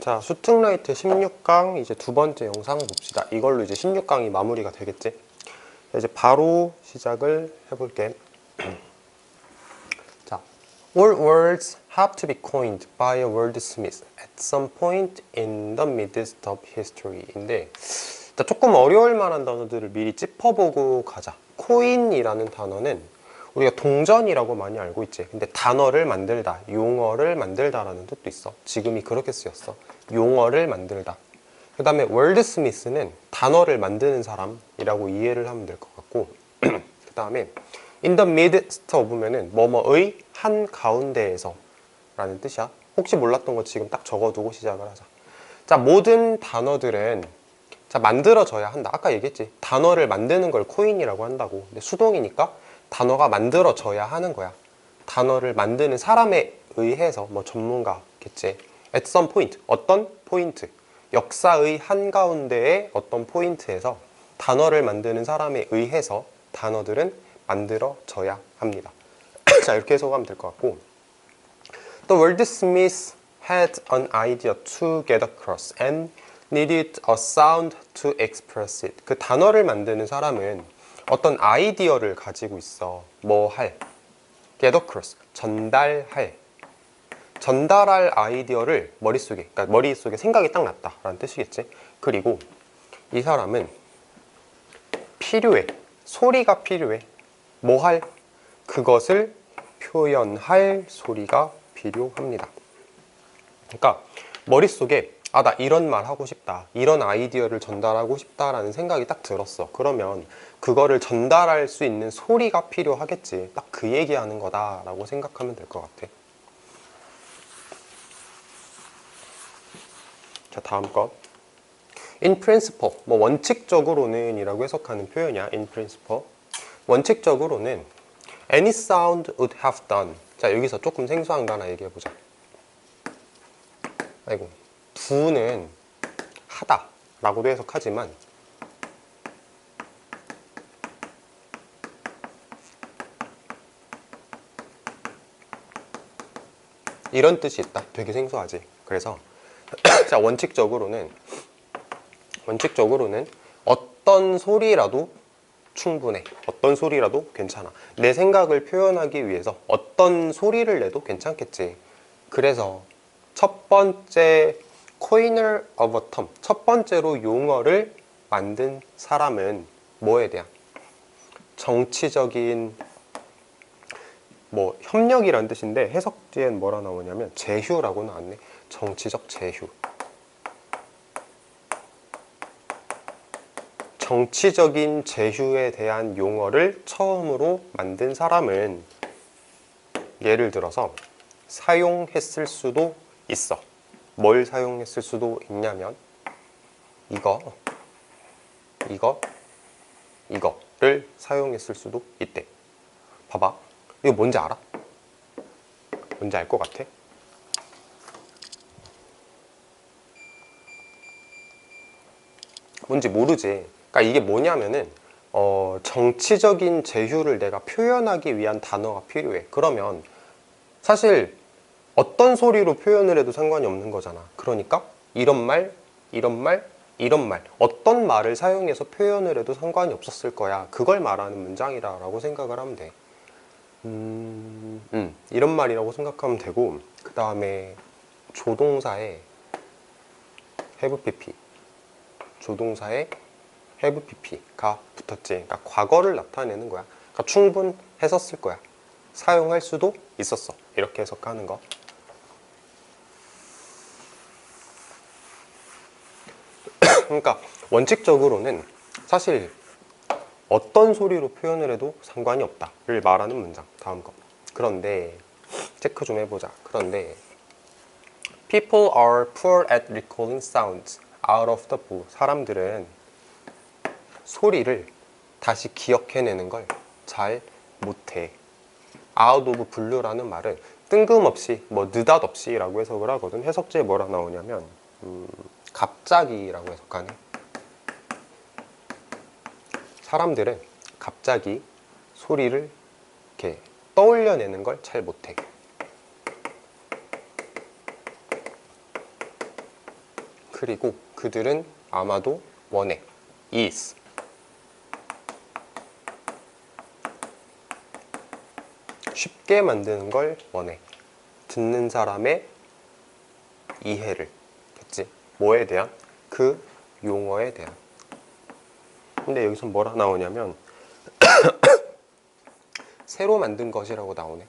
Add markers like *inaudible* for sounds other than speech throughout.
자, 수특라이트 16강 이제 두 번째 영상 봅시다. 이걸로 이제 16강이 마무리가 되겠지? 자, 이제 바로 시작을 해볼게. *clears throat* 자, all words have to be coined by a wordsmith at some point in the midst of history인데 자, 조금 어려울 만한 단어들을 미리 짚어보고 가자. 코인이라는 단어는 우리가 동전이라고 많이 알고 있지. 근데 단어를 만들다, 용어를 만들다라는 뜻도 있어. 지금이 그렇게 쓰였어. 용어를 만들다. 그 다음에 월드스미스는 단어를 만드는 사람이라고 이해를 하면 될 것 같고 *clears throat* 그 다음에 in the midst of면은 뭐뭐의 한 가운데에서 라는 뜻이야. 혹시 몰랐던 거 지금 딱 적어두고 시작을 하자. 자, 모든 단어들은 자, 만들어져야 한다. 아까 얘기했지. 단어를 만드는 걸 코인이라고 한다고. 근데 수동이니까 단어가 만들어져야 하는 거야. 단어를 만드는 사람에 의해서 뭐 전문가겠지. at some point. 어떤 포인트. 역사의 한가운데의 어떤 포인트에서 단어를 만드는 사람에 의해서 단어들은 만들어져야 합니다. *clears throat* 자, 이렇게 해석하면 될 것 같고. The wordsmith had an idea to get across and needed a sound to express it. 그 단어를 만드는 사람은 어떤 아이디어를 가지고 있어. 뭐 할. get across. 전달할. 전달할 아이디어를 머릿속에, 그러니까 머릿속에 생각이 딱 났다 라는 뜻이겠지. 그리고 이 사람은 필요해. 소리가 필요해. 뭐 할? 그것을 표현할 소리가 필요합니다. 그러니까 머릿속에 아, 나 이런 말 하고 싶다. 이런 아이디어를 전달하고 싶다라는 생각이 딱 들었어. 그러면 그거를 전달할 수 있는 소리가 필요하겠지. 딱 그 얘기하는 거다 라고 생각하면 될 것 같아. 자, 다음 것. In principle, 뭐 원칙적으로는 이라고 해석하는 표현이야. In principle. 원칙적으로는 any sound would have done. 자, 여기서 조금 생소한 거 하나 얘기해 보자. 아이고. 두는 하다 라고도 해석하지만 이런 뜻이 있다. 되게 생소하지. 그래서 *clears throat* 자 원칙적으로는 원칙적으로는 어떤 소리라도 충분해. 어떤 소리라도 괜찮아. 내 생각을 표현하기 위해서 어떤 소리를 내도 괜찮겠지. 그래서 첫 번째 a term 첫 번째로 용어를 만든 사람은 뭐에 대한? 정치적인 뭐 협력이라는 뜻인데 해석 뒤엔 뭐라 나오냐면 제휴라고 나왔네. 정치적 제휴. 정치적인 제휴에 대한 용어를 처음으로 만든 사람은 예를 들어서 사용했을 수도 있어 뭘 사용했을 수도 있냐면 이거 이거 이거를 사용했을 수도 있대 봐봐 이거 뭔지 알아? 뭔지 알 것 같아? 뭔지 모르지 그러니까 이게 뭐냐면은 어, 정치적인 제휴를 내가 표현하기 위한 단어가 필요해 그러면 사실 어떤 소리로 표현을 해도 상관이 없는 거잖아. 그러니까 이런 말, 이런 말, 이런 말 어떤 말을 사용해서 표현을 해도 상관이 없었을 거야. 그걸 말하는 문장이라고 생각을 하면 돼. 음, 음, 이런 말이라고 생각하면 되고 그 다음에 조동사에 have pp 조동사에 have pp가 붙었지. 그러니까 과거를 나타내는 거야. 그러니까 충분했었을 거야. 사용할 수도 있었어. 이렇게 해석하는 거. 그러니까 원칙적으로는 사실 어떤 소리로 표현을 해도 상관이 없다를 말하는 문장 다음 거. 그런데 체크 좀 해보자. 그런데 People are poor at recalling sounds out of the blue. 사람들은 소리를 다시 기억해내는 걸 잘 못해. out of blue라는 말은 뜬금없이 뭐 느닷없이 라고 해석을 하거든. 해석지에 뭐라 나오냐면 음, 갑자기라고 해석하네. 사람들은 갑자기 소리를 이렇게 떠올려내는 걸 잘 못해. 그리고 그들은 아마도 원해. is. 쉽게 만드는 걸 원해. 듣는 사람의 이해를. 됐지? 뭐에 대한? 그 용어에 대한. 근데 여기서 뭐라 나오냐면 *coughs* 새로 만든 것이라고 나오네.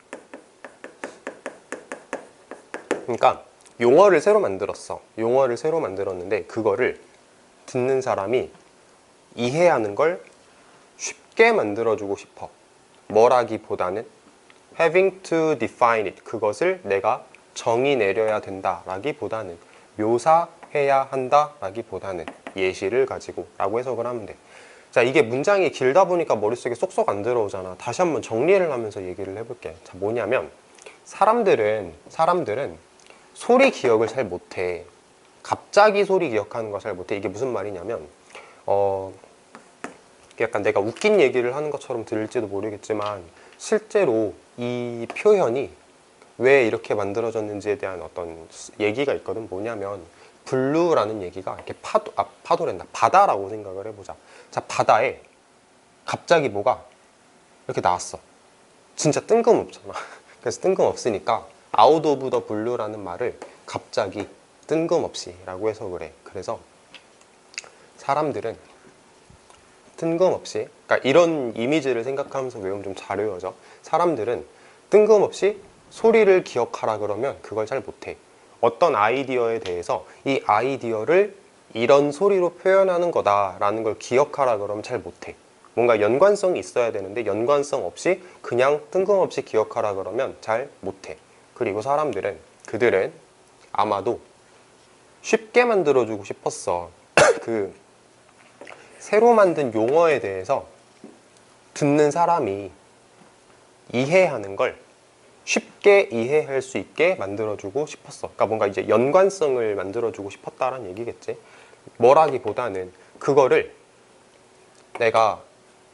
그러니까 용어를 새로 만들었어. 용어를 새로 만들었는데 그거를 듣는 사람이 이해하는 걸 쉽게 만들어주고 싶어. 뭐라기보다는 having to define it. 그것을 내가 정의 내려야 된다 라기보다는 묘사 해야 한다 라기보다는 예시를 가지고 라고 해석을 하면 돼. 자, 이게 문장이 길다 보니까 머릿속에 쏙쏙 안 들어오잖아. 다시 한번 정리를 하면서 얘기를 해볼게. 자, 뭐냐면 사람들은 사람들은 소리 기억을 잘 못해. 갑자기 소리 기억하는 걸잘 못해. 이게 무슨 말이냐면 어 약간 내가 웃긴 얘기를 하는 것처럼 들릴지도 모르겠지만 실제로 이 표현이 왜 이렇게 만들어졌는지에 대한 어떤 얘기가 있거든. 뭐냐면 블루라는 얘기가 이렇게 파도 아 파도랜다. 바다라고 생각을 해보자. 자 바다에 갑자기 뭐가 이렇게 나왔어. 진짜 뜬금없잖아. *laughs* 그래서 뜬금없으니까 out of the blue라는 말을 갑자기 뜬금없이 라고 해석을 해. 그래서 사람들은 뜬금없이 그러니까 이런 이미지를 생각하면서 외우면 좀 잘 외워져. 사람들은 뜬금없이 소리를 기억하라 그러면 그걸 잘 못해. 어떤 아이디어에 대해서 이 아이디어를 이런 소리로 표현하는 거다라는 걸 기억하라 그러면 잘 못해. 뭔가 연관성이 있어야 되는데 연관성 없이 그냥 뜬금없이 기억하라 그러면 잘 못해. 그리고 사람들은 그들은 아마도 쉽게 만들어주고 싶었어. *coughs* 그 새로 만든 용어에 대해서 듣는 사람이 이해하는 걸 쉽게 이해할 수 있게 만들어주고 싶었어. 그러니까 뭔가 이제 연관성을 만들어주고 싶었다라는 얘기겠지. 뭐라기보다는 그거를 내가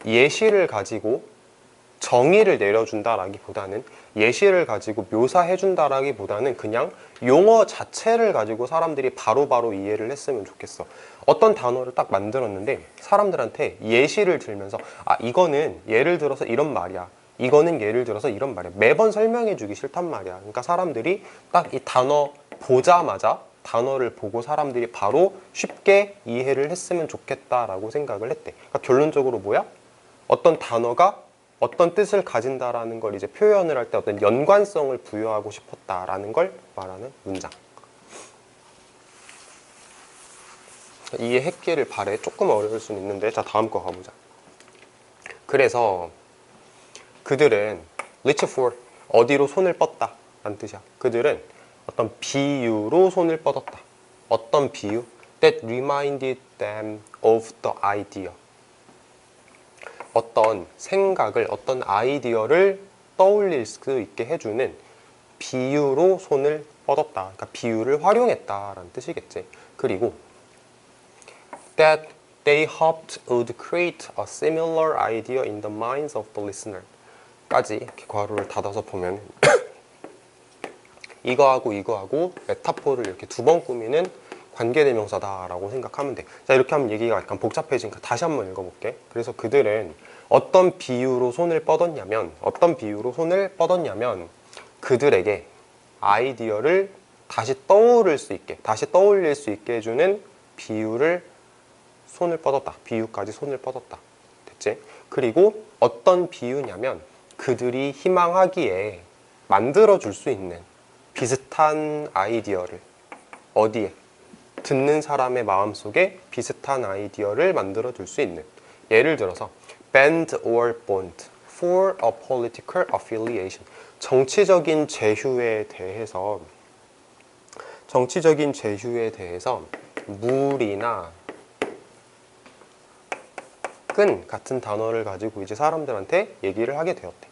예시를 가지고 정의를 내려준다라기보다는 예시를 가지고 묘사해준다라기보다는 그냥 용어 자체를 가지고 사람들이 바로바로 이해를 했으면 좋겠어. 어떤 단어를 딱 만들었는데 사람들한테 예시를 들면서 아 이거는 예를 들어서 이런 말이야. 이거는 예를 들어서 이런 말이야. 매번 설명해 주기 싫단 말이야. 그러니까 사람들이 딱 이 단어 보자마자 단어를 보고 사람들이 바로 쉽게 이해를 했으면 좋겠다라고 생각을 했대. 그러니까 결론적으로 뭐야? 어떤 단어가 어떤 뜻을 가진다라는 걸 이제 표현을 할 때 어떤 연관성을 부여하고 싶었다라는 걸 말하는 문장. 이해 했기를 바래. 조금 어려울 수는 있는데 자 다음 거 가보자. 그래서 그들은 reach for 어디로 손을 뻗다 라는 뜻이야. 그들은 어떤 비유로 손을 뻗었다. 어떤 비유? That reminded them of the idea. 어떤 생각을, 어떤 아이디어를 떠올릴 수 있게 해주는 비유로 손을 뻗었다. 그러니까 비유를 활용했다 라는 뜻이겠지. 그리고 that they hoped would create a similar idea in the minds of the listener. 까지 이렇게 괄호를 닫아서 보면 *coughs* 이거하고 이거하고 메타포를 이렇게 두 번 꾸미는 관계대명사다라고 생각하면 돼. 자 이렇게 하면 얘기가 약간 복잡해지니까 다시 한번 읽어볼게. 그래서 그들은 어떤 비유로 손을 뻗었냐면 어떤 비유로 손을 뻗었냐면 그들에게 아이디어를 다시 떠오를 수 있게 다시 떠올릴 수 있게 해주는 비유를 손을 뻗었다. 비유까지 손을 뻗었다. 됐지? 그리고 어떤 비유냐면 그들이 희망하기에 만들어 줄 수 있는 비슷한 아이디어를 어디에? 듣는 사람의 마음속에 비슷한 아이디어를 만들어 줄 수 있는. 예를 들어서 bend or bond for a political affiliation. 정치적인 제휴에 대해서 정치적인 제휴에 대해서 물이나 끈 같은 단어를 가지고 이제 사람들한테 얘기를 하게 되었대.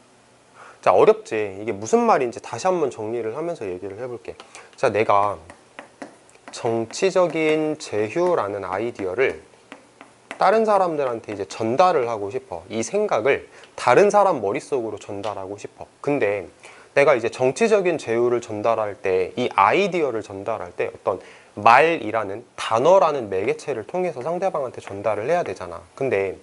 자, 어렵지. 이게 무슨 말인지 다시 한번 정리를 하면서 얘기를 해볼게. 자, 내가 정치적인 제휴라는 아이디어를 다른 사람들한테 이제 전달을 하고 싶어. 이 생각을 다른 사람 머릿속으로 전달하고 싶어. 근데 내가 이제 정치적인 제휴를 전달할 때 이 아이디어를 전달할 때 어떤 말이라는 단어라는 매개체를 통해서 상대방한테 전달을 해야 되잖아. 근데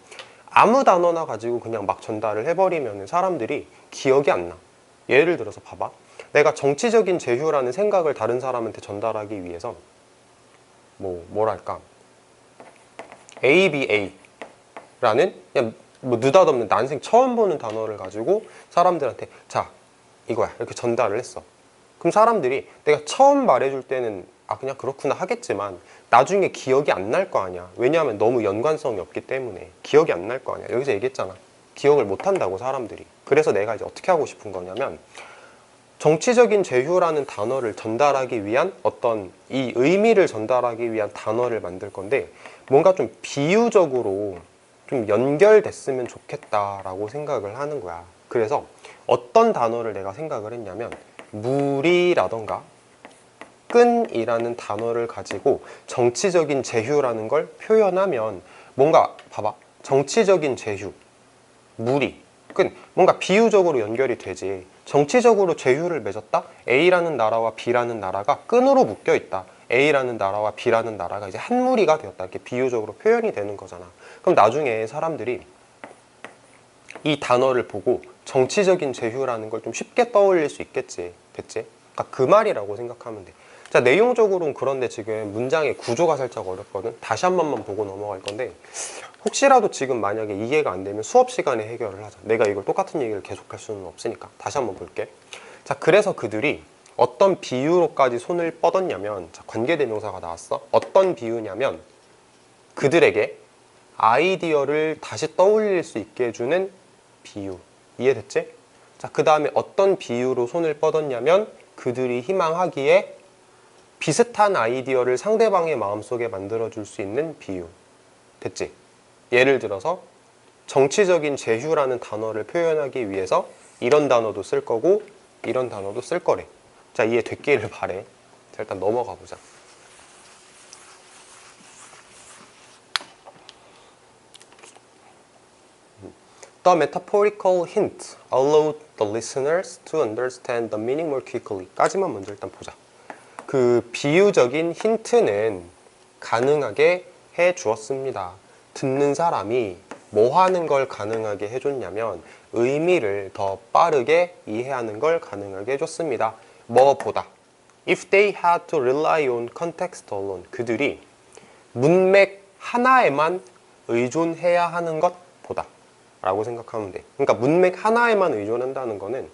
아무 단어나 가지고 그냥 막 전달을 해버리면 사람들이 기억이 안 나. 예를 들어서 봐봐. 내가 정치적인 제휴라는 생각을 다른 사람한테 전달하기 위해서 뭐 뭐랄까 ABA라는 그냥 뭐 느닷없는 난생 처음 보는 단어를 가지고 사람들한테 자 이거야 이렇게 전달을 했어. 그럼 사람들이 내가 처음 말해줄 때는 아 그냥 그렇구나 하겠지만 나중에 기억이 안 날 거 아니야. 왜냐하면 너무 연관성이 없기 때문에 기억이 안 날 거 아니야. 여기서 얘기했잖아. 기억을 못 한다고 사람들이. 그래서 내가 이제 어떻게 하고 싶은 거냐면 정치적인 제휴라는 단어를 전달하기 위한 어떤 이 의미를 전달하기 위한 단어를 만들 건데 뭔가 좀 비유적으로 좀 연결됐으면 좋겠다라고 생각을 하는 거야. 그래서 어떤 단어를 내가 생각을 했냐면 물이라던가 끈이라는 단어를 가지고 정치적인 제휴라는 걸 표현하면 뭔가 봐봐. 정치적인 제휴 무리 끈 뭔가 비유적으로 연결이 되지. 정치적으로 제휴를 맺었다? A라는 나라와 B라는 나라가 끈으로 묶여 있다. A라는 나라와 B라는 나라가 이제 한 무리가 되었다. 이렇게 비유적으로 표현이 되는 거잖아. 그럼 나중에 사람들이 이 단어를 보고 정치적인 제휴라는 걸 좀 쉽게 떠올릴 수 있겠지? 됐지? 그러니까 그 말이라고 생각하면 돼. 자 내용적으로는 그런데 지금 문장의 구조가 살짝 어렵거든. 다시 한 번만 보고 넘어갈 건데 혹시라도 지금 만약에 이해가 안 되면 수업 시간에 해결을 하자. 내가 이걸 똑같은 얘기를 계속할 수는 없으니까 다시 한번 볼게. 자 그래서 그들이 어떤 비유로까지 손을 뻗었냐면 자, 관계대명사가 나왔어. 어떤 비유냐면 그들에게 아이디어를 다시 떠올릴 수 있게 해주는 비유. 이해됐지? 자, 그 다음에 어떤 비유로 손을 뻗었냐면 그들이 희망하기에 비슷한 아이디어를 상대방의 마음속에 만들어줄 수 있는 비유. 됐지? 예를 들어서 정치적인 제휴라는 단어를 표현하기 위해서 이런 단어도 쓸 거고 이런 단어도 쓸 거래. 자, 이해 됐기를 바래. 자, 일단 넘어가 보자. The metaphorical hint allowed the listeners to understand the meaning more quickly. 까지만 먼저 일단 보자. 그 비유적인 힌트는 가능하게 해 주었습니다. 듣는 사람이 뭐 하는 걸 가능하게 해줬냐면 의미를 더 빠르게 이해하는 걸 가능하게 해줬습니다. 뭐보다. If they had to rely on context alone. 그들이 문맥 하나에만 의존해야 하는 것보다. 라고 생각하면 돼. 그러니까 문맥 하나에만 의존한다는 거는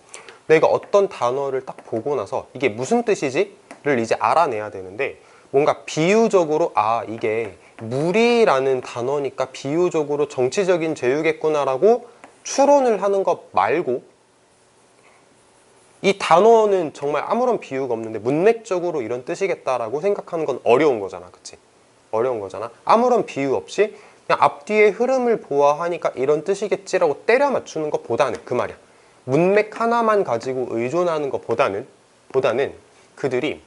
내가 어떤 단어를 딱 보고 나서 이게 무슨 뜻이지? 를 이제 알아내야 되는데 뭔가 비유적으로 아 이게 무리라는 단어니까 비유적으로 정치적인 제휴겠구나라고 추론을 하는 것 말고 이 단어는 정말 아무런 비유가 없는데 문맥적으로 이런 뜻이겠다라고 생각하는 건 어려운 거잖아 그치? 어려운 거잖아 아무런 비유 없이 그냥 앞뒤의 흐름을 보아하니까 이런 뜻이겠지라고 때려 맞추는 것보다는 그 말이야. 문맥 하나만 가지고 의존하는 것보다는 보다는 그들이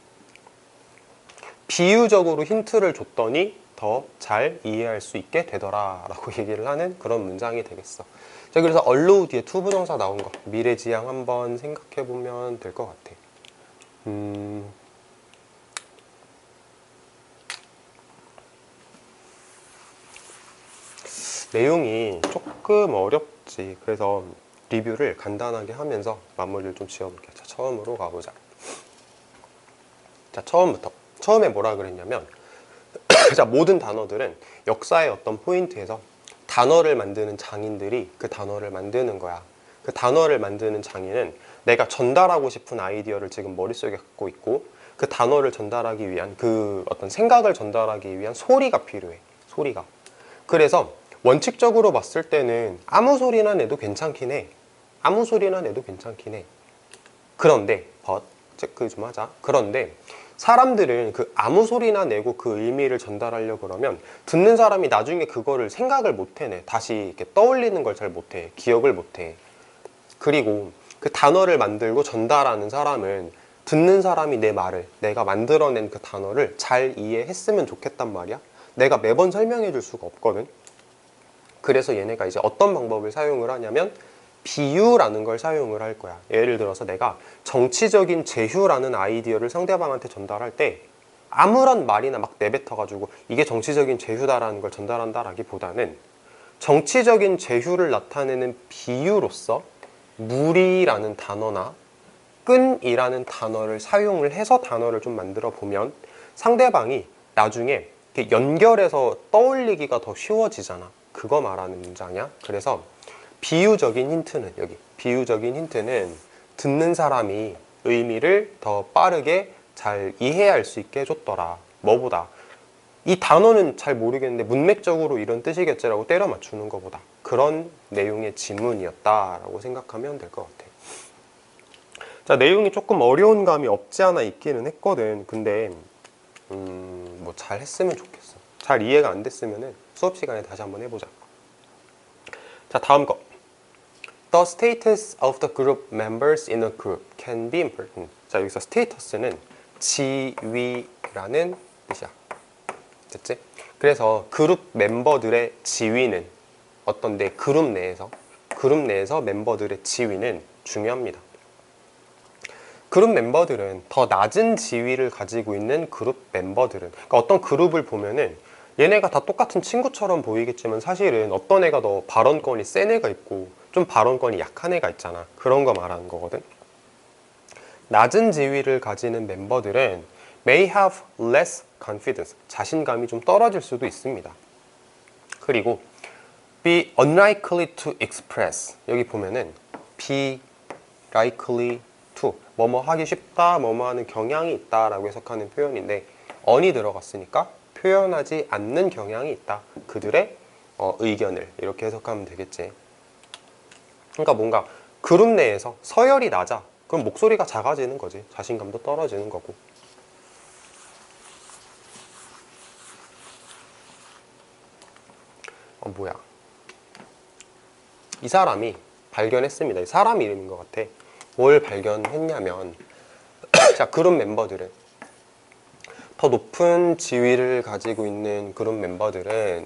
비유적으로 힌트를 줬더니 더 잘 이해할 수 있게 되더라 라고 *laughs* 얘기를 하는 그런 문장이 되겠어. 자 그래서 allow 뒤에 투부정사 나온 거 미래지향 한번 생각해 보면 될 것 같아. 음. 내용이 조금 어렵지. 그래서 리뷰를 간단하게 하면서 마무리를 좀 지어볼게요. 자, 처음으로 가보자. 자, 처음부터. 처음에 뭐라 그랬냐면, *clears throat* 자, 모든 단어들은 역사의 어떤 포인트에서 단어를 만드는 장인들이 그 단어를 만드는 거야. 그 단어를 만드는 장인은 내가 전달하고 싶은 아이디어를 지금 머릿속에 갖고 있고 그 단어를 전달하기 위한 그 어떤 생각을 전달하기 위한 소리가 필요해. 소리가. 그래서 원칙적으로 봤을 때는 아무 소리나 내도 괜찮긴 해. 아무 소리나 내도 괜찮긴 해. 그런데 but 체크 좀 하자. 그런데 사람들은 그 아무 소리나 내고 그 의미를 전달하려 그러면 듣는 사람이 나중에 그거를 생각을 못 해내. 다시 이렇게 떠올리는 걸 잘 못해. 기억을 못해. 그리고 그 단어를 만들고 전달하는 사람은 듣는 사람이 내 말을 내가 만들어낸 그 단어를 잘 이해했으면 좋겠단 말이야. 내가 매번 설명해 줄 수가 없거든. 그래서 얘네가 이제 어떤 방법을 사용을 하냐면 비유라는 걸 사용을 할 거야. 예를 들어서 내가 정치적인 제휴라는 아이디어를 상대방한테 전달할 때 아무런 말이나 막 내뱉어 가지고 이게 정치적인 제휴다라는 걸 전달한다라기보다는 정치적인 제휴를 나타내는 비유로서 무리라는 단어나 끈이라는 단어를 사용을 해서 단어를 좀 만들어 보면 상대방이 나중에 이렇게 연결해서 떠올리기가 더 쉬워지잖아. 그거 말하는 문장이야. 그래서 비유적인 힌트는 여기 비유적인 힌트는 듣는 사람이 의미를 더 빠르게 잘 이해할 수 있게 해줬더라. 뭐보다 이 단어는 잘 모르겠는데 문맥적으로 이런 뜻이겠지라고 때려 맞추는 것보다 그런 내용의 지문이었다라고 생각하면 될 것 같아. 자 내용이 조금 어려운 감이 없지 않아 있기는 했거든. 근데 음 뭐 잘 했으면 좋겠어. 잘 이해가 안 됐으면은 수업 시간에 다시 한번 해보자. 자 다음 거. The status of the group members in a group can be important. 자 여기서 status는 지위라는 뜻이야. 됐지? 그래서 그룹 멤버들의 지위는 어떤데 그룹 내에서 그룹 내에서 멤버들의 지위는 중요합니다. 그룹 멤버들은 더 낮은 지위를 가지고 있는 그룹 멤버들은 그러니까 어떤 그룹을 보면은 얘네가 다 똑같은 친구처럼 보이겠지만 사실은 어떤 애가 더 발언권이 센 애가 있고 좀 발언권이 약한 애가 있잖아. 그런 거 말하는 거거든. 낮은 지위를 가지는 멤버들은 may have less confidence 자신감이 좀 떨어질 수도 있습니다. 그리고 be unlikely to express 여기 보면은 be likely to 뭐뭐 하기 쉽다 뭐뭐 하는 경향이 있다 라고 해석하는 표현인데 on이 들어갔으니까 표현하지 않는 경향이 있다. 그들의 어, 의견을 이렇게 해석하면 되겠지 그러니까 뭔가 그룹 내에서 서열이 낮아. 그럼 목소리가 작아지는 거지. 자신감도 떨어지는 거고. 어 뭐야. 이 사람이 발견했습니다. 이 사람 이름인 것 같아. 뭘 발견했냐면 *clears throat* 자 그룹 멤버들은. 더 높은 지위를 가지고 있는 그룹 멤버들은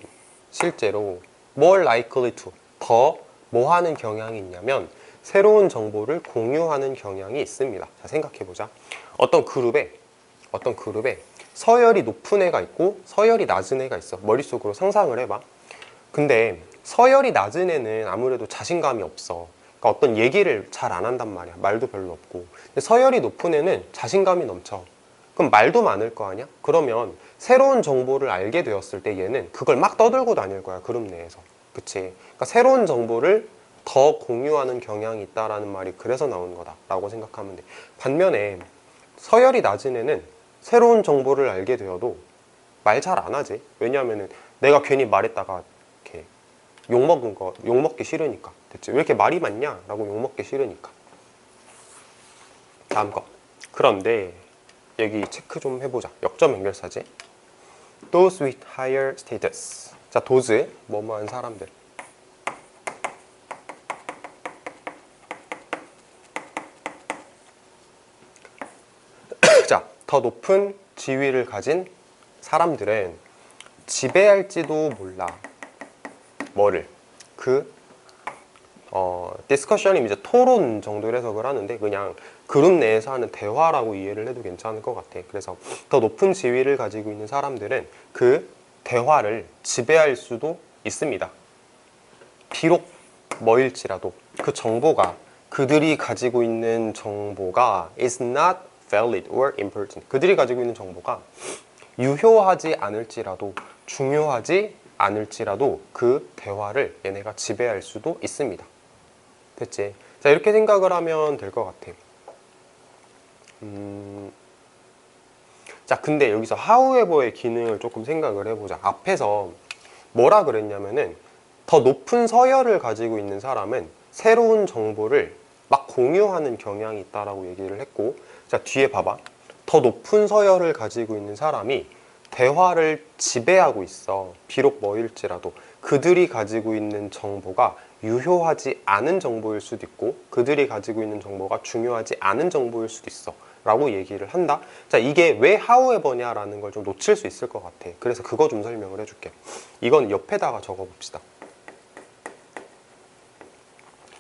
실제로 more likely to 더 뭐 하는 경향이 있냐면 새로운 정보를 공유하는 경향이 있습니다. 자 생각해 보자. 어떤 그룹에 어떤 그룹에 서열이 높은 애가 있고 서열이 낮은 애가 있어. 머릿속으로 상상을 해봐. 근데 서열이 낮은 애는 아무래도 자신감이 없어. 그러니까 어떤 얘기를 잘 안 한단 말이야. 말도 별로 없고. 서열이 높은 애는 자신감이 넘쳐. 그럼 말도 많을 거 아니야? 그러면 새로운 정보를 알게 되었을 때 얘는 그걸 막 떠들고 다닐 거야. 그룹 내에서. 그치? 그러니까 새로운 정보를 더 공유하는 경향이 있다라는 말이 그래서 나오는 거다라고 생각하면 돼. 반면에 서열이 낮은 애는 새로운 정보를 알게 되어도 말 잘 안 하지. 왜냐하면은 내가 괜히 말했다가 이렇게 욕 먹은 거, 욕 먹기 싫으니까. 됐지? 왜 이렇게 말이 많냐?라고 욕 먹기 싫으니까. 다음 거. 그런데 여기 체크 좀 해보자. 역점 연결사지. Those with higher status. 자, those 뭐뭐한 사람들. *coughs* 자, 더 높은 지위를 가진 사람들은 지배할지도 몰라. 뭐를? 그 어, 디스커션이 이제 토론 정도로 해석을 하는데 그냥 그룹 내에서 하는 대화라고 이해를 해도 괜찮을 것 같아. 그래서 더 높은 지위를 가지고 있는 사람들은 그 대화를 지배할 수도 있습니다. 비록 뭐일지라도 그 정보가 그들이 가지고 있는 정보가 is not valid or important. 그들이 가지고 있는 정보가 유효하지 않을지라도 중요하지 않을지라도 그 대화를 얘네가 지배할 수도 있습니다. 됐지? 자 이렇게 생각을 하면 될 것 같아. 음... 자 근데 여기서 하우에버의 기능을 조금 생각을 해보자. 앞에서 뭐라 그랬냐면은 더 높은 서열을 가지고 있는 사람은 새로운 정보를 막 공유하는 경향이 있다라고 얘기를 했고 자 뒤에 봐봐. 더 높은 서열을 가지고 있는 사람이 대화를 지배하고 있어. 비록 뭐일지라도. 그들이 가지고 있는 정보가 유효하지 않은 정보일 수도 있고 그들이 가지고 있는 정보가 중요하지 않은 정보일 수도 있어 라고 얘기를 한다. 자 이게 왜 하우에버냐 라는 걸 좀 놓칠 수 있을 것 같아. 그래서 그거 좀 설명을 해줄게. 이건 옆에다가 적어 봅시다.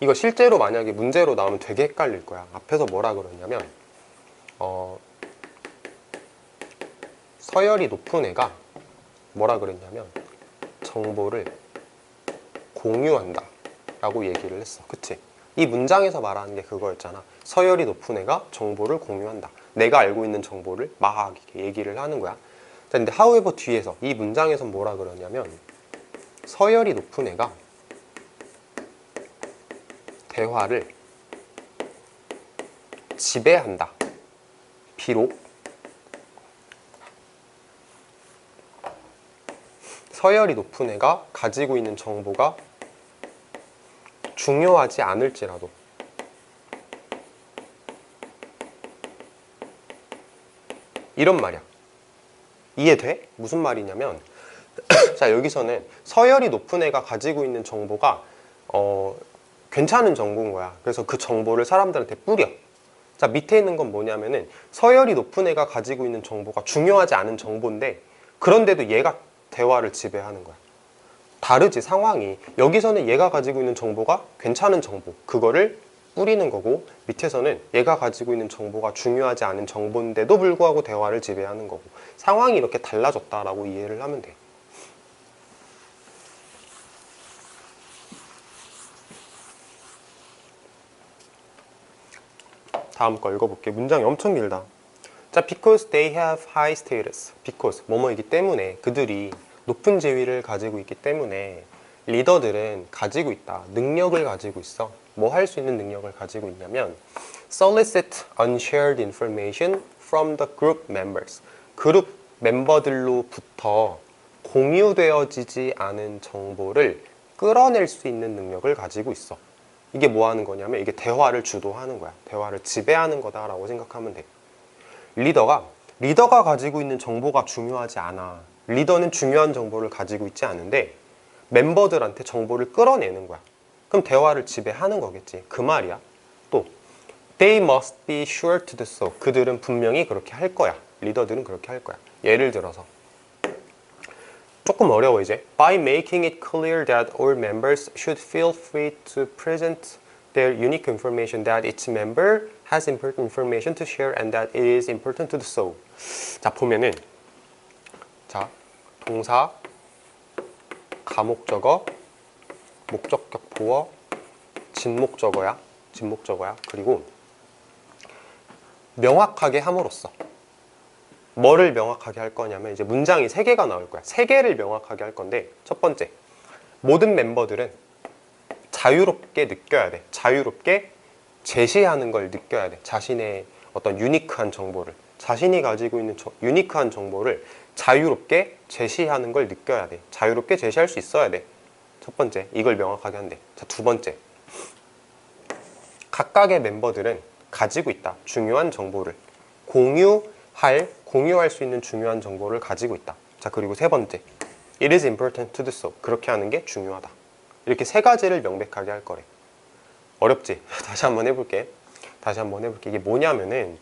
이거 실제로 만약에 문제로 나오면 되게 헷갈릴 거야. 앞에서 뭐라 그러냐면 어, 서열이 높은 애가 뭐라 그랬냐면 정보를 공유한다 라고 얘기를 했어. 그치? 이 문장에서 말하는 게 그거였잖아. 서열이 높은 애가 정보를 공유한다. 내가 알고 있는 정보를 막 얘기를 하는 거야. 자, 근데 however 뒤에서 이 문장에서 뭐라 그러냐면 서열이 높은 애가 대화를 지배한다. 비록 서열이 높은 애가 가지고 있는 정보가 중요하지 않을지라도 이런 말이야. 이해돼? 무슨 말이냐면 *clears throat* 자 여기서는 서열이 높은 애가 가지고 있는 정보가 어, 괜찮은 정보인 거야. 그래서 그 정보를 사람들한테 뿌려. 자 밑에 있는 건 뭐냐면은 서열이 높은 애가 가지고 있는 정보가 중요하지 않은 정보인데 그런데도 얘가 대화를 지배하는 거야. 다르지 상황이 여기서는 얘가 가지고 있는 정보가 괜찮은 정보 그거를 뿌리는 거고 밑에서는 얘가 가지고 있는 정보가 중요하지 않은 정보인데도 불구하고 대화를 지배하는 거고 상황이 이렇게 달라졌다라고 이해를 하면 돼. 다음 거 읽어볼게. 문장이 엄청 길다. 자, because they have high status. because 뭐뭐이기 때문에 그들이 높은 지위를 가지고 있기 때문에 리더들은 가지고 있다. 능력을 가지고 있어. 뭐 할 수 있는 능력을 가지고 있냐면 solicit unshared information from the group members. 그룹 멤버들로부터 공유되어지지 않은 정보를 끌어낼 수 있는 능력을 가지고 있어. 이게 뭐 하는 거냐면 이게 대화를 주도하는 거야. 대화를 지배하는 거다 라고 생각하면 돼. 리더가 리더가 가지고 있는 정보가 중요하지 않아. 리더는 중요한 정보를 가지고 있지 않은데 멤버들한테 정보를 끌어내는 거야. 그럼 대화를 지배하는 거겠지. 그 말이야. 또 they must be sure to do so. 그들은 분명히 그렇게 할 거야. 리더들은 그렇게 할 거야. 예를 들어서 조금 어려워 이제. By making it clear that all members should feel free to present their unique information that each member has important information to share and that it is important to do so. 자 보면은 자 동사 가목적어 목적격 보어 진목적어야 진목적어야 그리고 명확하게 함으로써 뭐를 명확하게 할 거냐면 이제 문장이 세 개가 나올 거야. 세 개를 명확하게 할 건데 첫 번째 모든 멤버들은 자유롭게 느껴야 돼. 자유롭게 제시하는 걸 느껴야 돼. 자신의 어떤 유니크한 정보를 자신이 가지고 있는 저- 유니크한 정보를 자유롭게 제시하는 걸 느껴야 돼. 자유롭게 제시할 수 있어야 돼. 첫 번째 이걸 명확하게 한대. 자 두 번째 각각의 멤버들은 가지고 있다. 중요한 정보를 공유할 공유할 수 있는 중요한 정보를 가지고 있다. 자 그리고 세 번째, it is important to do so. 그렇게 하는 게 중요하다. 이렇게 세 가지를 명백하게 할 거래. 어렵지? *laughs* 다시 한번 해볼게. 다시 한번 해볼게. 이게 뭐냐면은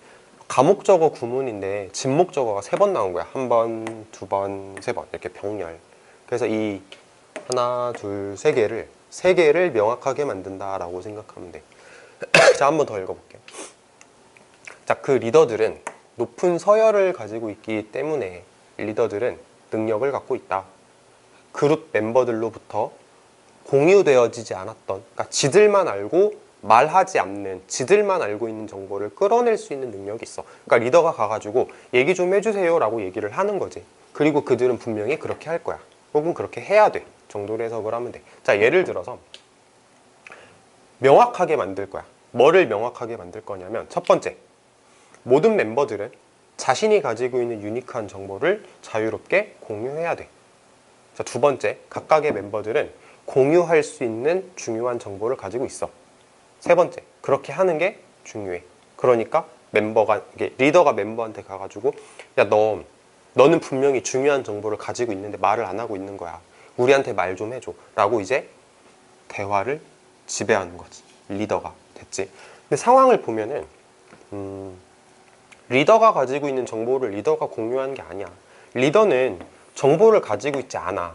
가목적어 구문인데 진목적어가 세 번 나온 거야. 한 번, 두 번, 세 번 이렇게 병렬. 그래서 이 하나, 둘, 세 개를 세 개를 명확하게 만든다라고 생각하면 돼. *coughs* 자, 한 번 더 읽어볼게요. 자, 그 리더들은 높은 서열을 가지고 있기 때문에 리더들은 능력을 갖고 있다. 그룹 멤버들로부터 공유되어지지 않았던, 그러니까 지들만 알고 말하지 않는, 지들만 알고 있는 정보를 끌어낼 수 있는 능력이 있어. 그러니까 리더가 가가지고 얘기 좀 해주세요 라고 얘기를 하는 거지. 그리고 그들은 분명히 그렇게 할 거야. 혹은 그렇게 해야 돼. 정도로 해석을 하면 돼. 자, 예를 들어서 명확하게 만들 거야. 뭐를 명확하게 만들 거냐면 첫 번째, 모든 멤버들은 자신이 가지고 있는 유니크한 정보를 자유롭게 공유해야 돼. 자, 두 번째, 각각의 멤버들은 공유할 수 있는 중요한 정보를 가지고 있어. 세 번째, 그렇게 하는 게 중요해. 그러니까 멤버가 이게 리더가 멤버한테 가가지고 야 너 너는 분명히 중요한 정보를 가지고 있는데 말을 안 하고 있는 거야. 우리한테 말 좀 해줘.라고 이제 대화를 지배하는 거지. 리더가 됐지. 근데 상황을 보면은 음, 리더가 가지고 있는 정보를 리더가 공유하는 게 아니야. 리더는 정보를 가지고 있지 않아.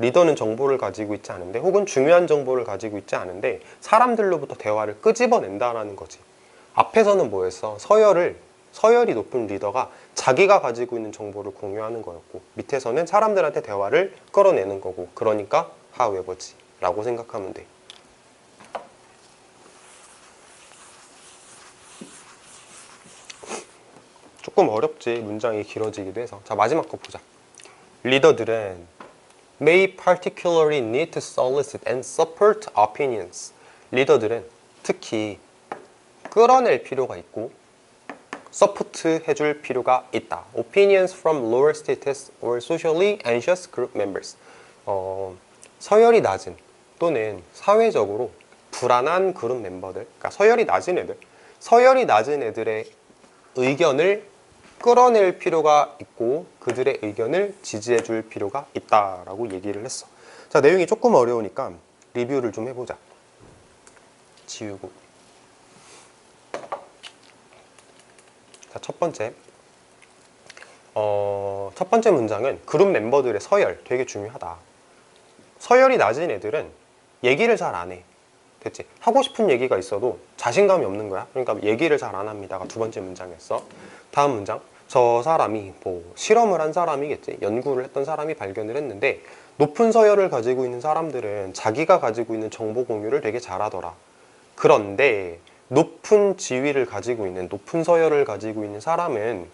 리더는 정보를 가지고 있지 않은데 혹은 중요한 정보를 가지고 있지 않은데 사람들로부터 대화를 끄집어낸다라는 거지. 앞에서는 뭐였어? 서열을 서열이 높은 리더가 자기가 가지고 있는 정보를 공유하는 거였고 밑에서는 사람들한테 대화를 끌어내는 거고 그러니까 하웨버지 라고 생각하면 돼 조금 어렵지 문장이 길어지기도 해서 자 마지막 거 보자 리더들은 may particularly need to solicit and support opinions 리더들은 특히 끌어낼 필요가 있고 서포트 해줄 필요가 있다. Opinions from lower status or socially anxious group members. 어, 서열이 낮은 또는 사회적으로 불안한 그룹 멤버들, 그러니까 서열이 낮은 애들, 서열이 낮은 애들의 의견을 끌어낼 필요가 있고 그들의 의견을 지지해 줄 필요가 있다라고 얘기를 했어. 자, 내용이 조금 어려우니까 리뷰를 좀 해보자. 지우고. 자, 첫 번째. 어, 첫 번째 문장은 그룹 멤버들의 서열 되게 중요하다. 서열이 낮은 애들은 얘기를 잘 안 해. 됐지? 하고 싶은 얘기가 있어도 자신감이 없는 거야. 그러니까 얘기를 잘 안 합니다가 두 번째 문장이었어. 다음 문장. 저 사람이 뭐 실험을 한 사람이겠지. 연구를 했던 사람이 발견을 했는데 높은 서열을 가지고 있는 사람들은 자기가 가지고 있는 정보 공유를 되게 잘하더라. 그런데 높은 지위를 가지고 있는 높은 서열을 가지고 있는 사람은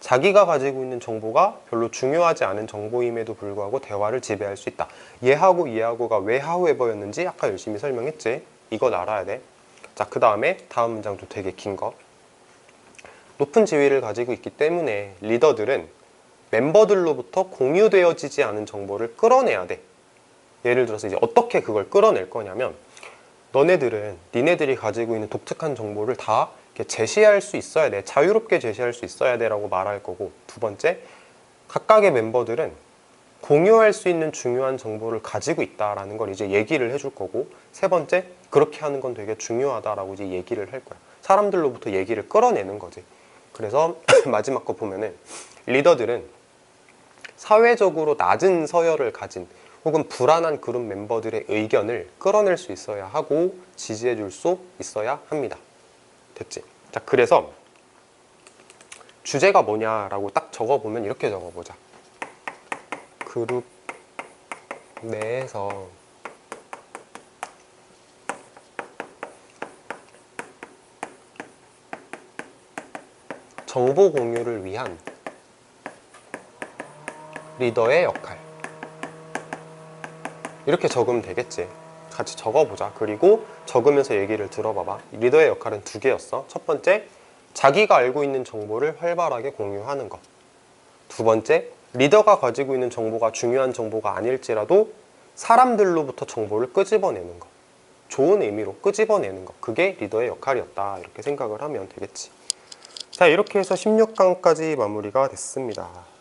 자기가 가지고 있는 정보가 별로 중요하지 않은 정보임에도 불구하고 대화를 지배할 수 있다. 얘하고 얘하고가 왜 하우에버였는지 아까 열심히 설명했지. 이건 알아야 돼. 자, 그 다음에 다음 문장도 되게 긴 거. 높은 지위를 가지고 있기 때문에 리더들은 멤버들로부터 공유되어지지 않은 정보를 끌어내야 돼. 예를 들어서 이제 어떻게 그걸 끌어낼 거냐면 너네들은 니네들이 가지고 있는 독특한 정보를 다 제시할 수 있어야 돼. 자유롭게 제시할 수 있어야 돼 라고 말할 거고 두 번째, 각각의 멤버들은 공유할 수 있는 중요한 정보를 가지고 있다라는 걸 이제 얘기를 해줄 거고 세 번째, 그렇게 하는 건 되게 중요하다라고 이제 얘기를 할 거야. 사람들로부터 얘기를 끌어내는 거지. 그래서 *clears throat* 마지막 거 보면은 리더들은 사회적으로 낮은 서열을 가진 혹은 불안한 그룹 멤버들의 의견을 끌어낼 수 있어야 하고 지지해 줄 수 있어야 합니다. 됐지? 자, 그래서 주제가 뭐냐라고 딱 적어보면 이렇게 적어보자. 그룹 내에서 정보 공유를 위한 리더의 역할. 이렇게 적으면 되겠지. 같이 적어보자. 그리고 적으면서 얘기를 들어봐봐. 리더의 역할은 두 개였어. 첫 번째, 자기가 알고 있는 정보를 활발하게 공유하는 것. 두 번째, 리더가 가지고 있는 정보가 중요한 정보가 아닐지라도 사람들로부터 정보를 끄집어내는 것. 좋은 의미로 끄집어내는 것. 그게 리더의 역할이었다. 이렇게 생각을 하면 되겠지. 자, 이렇게 해서 16강까지 마무리가 됐습니다.